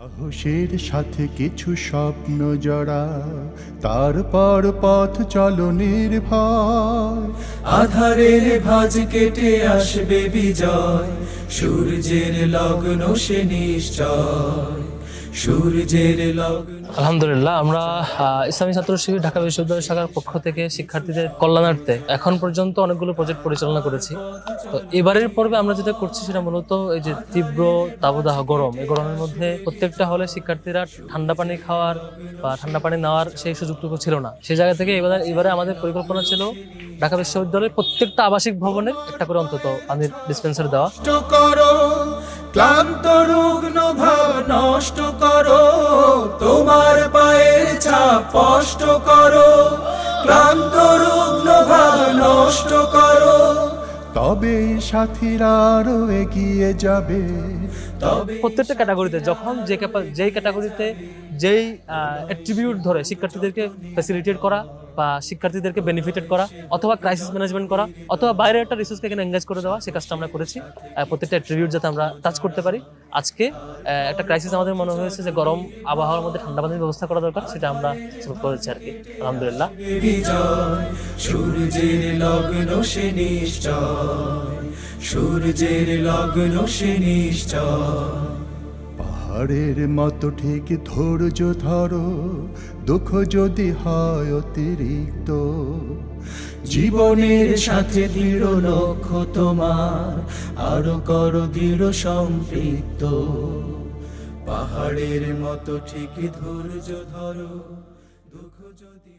সাহসের সাথে কিছু স্বপ্ন জড়া তারপর পথ চলনের নির্ভয়। আধারের ভাজ কেটে আসবে বিজয়। সূর্যের লগ্ন সে নিশ্চয়। আলহামদুলিল্লাহ, আমরা ইসলামী ছাত্র শিবির ঢাকা বিশ্ববিদ্যালয় শাখার পক্ষ থেকে শিক্ষার্থীদের কল্যাণার্থে এখন পর্যন্ত অনেকগুলো প্রজেক্ট পরিচালনা করেছি। তো এবারের পর্বে আমরা যেটা করছি সেটা মূলত এই যে তীব্র তাবদাহ গরম। এই গরমের মধ্যে প্রত্যেকটা হলে শিক্ষার্থীরা ঠান্ডা পানি খাওয়ার বা ঠান্ডা পানি নেওয়ার সেই সুযোগটুকু ছিল না। সেই জায়গা থেকে এবারে এবারে আমাদের পরিকল্পনা ছিল ঢাকা বিশ্ববিদ্যালয়ের প্রত্যেকটা আবাসিক ভবনে একটা করে অন্তত পানির ডিসপেন্সার দেওয়া। নষ্ট করো ক্লান্ত রুগ্ন ভাব নষ্ট করো তোমার পায়ের ছাপ স্পষ্ট করো ক্লান্ত রুগ্ন ভাব নষ্ট করো। তবে সাথীরা আরও এগিয়ে যাবে। তবে প্রত্যেকটা ক্যাটাগরিতে যখন যে যেই ক্যাটাগরিতে যেই অ্যাট্রিবিউট ধরে শিক্ষার্থীদেরকে ফ্যাসিলিটেট করা বা শিক্ষার্থীদেরকে বেনিফিটেড করা অথবা ক্রাইসিস ম্যানেজমেন্ট করা অথবা বাইরের একটা রিসোর্সকে এখানে এঙ্গেজ করে দেওয়া সেই কাজটা আমরা করেছি। প্রত্যেকটা অ্যাট্রিবিউট যাতে আমরা টাচ করতে পারি। আজকে একটা ক্রাইসিস আমাদের মনে হয়েছে যে গরম আবহাওয়ার মধ্যে ঠান্ডা পানির ব্যবস্থা করা দরকার, সেটা আমরা করেছি আর কি। আলহামদুলিল্লাহ। সূর্যের লগ্ন সে নিশ্চয়, সূর্যের লগ্ন সে নিশ্চয়। পাহাড়ের মতো ঠিক ধৈর্য ধরো, দুঃখ যদি হয় অতিরিক্ত। জীবনের সাথে দৃঢ় লক্ষ্য তোমার, আরও কর দৃঢ় সম্পৃক্ত। পাহাড়ের মতো ঠিক ধৈর্য ধরো, দুঃখ যদি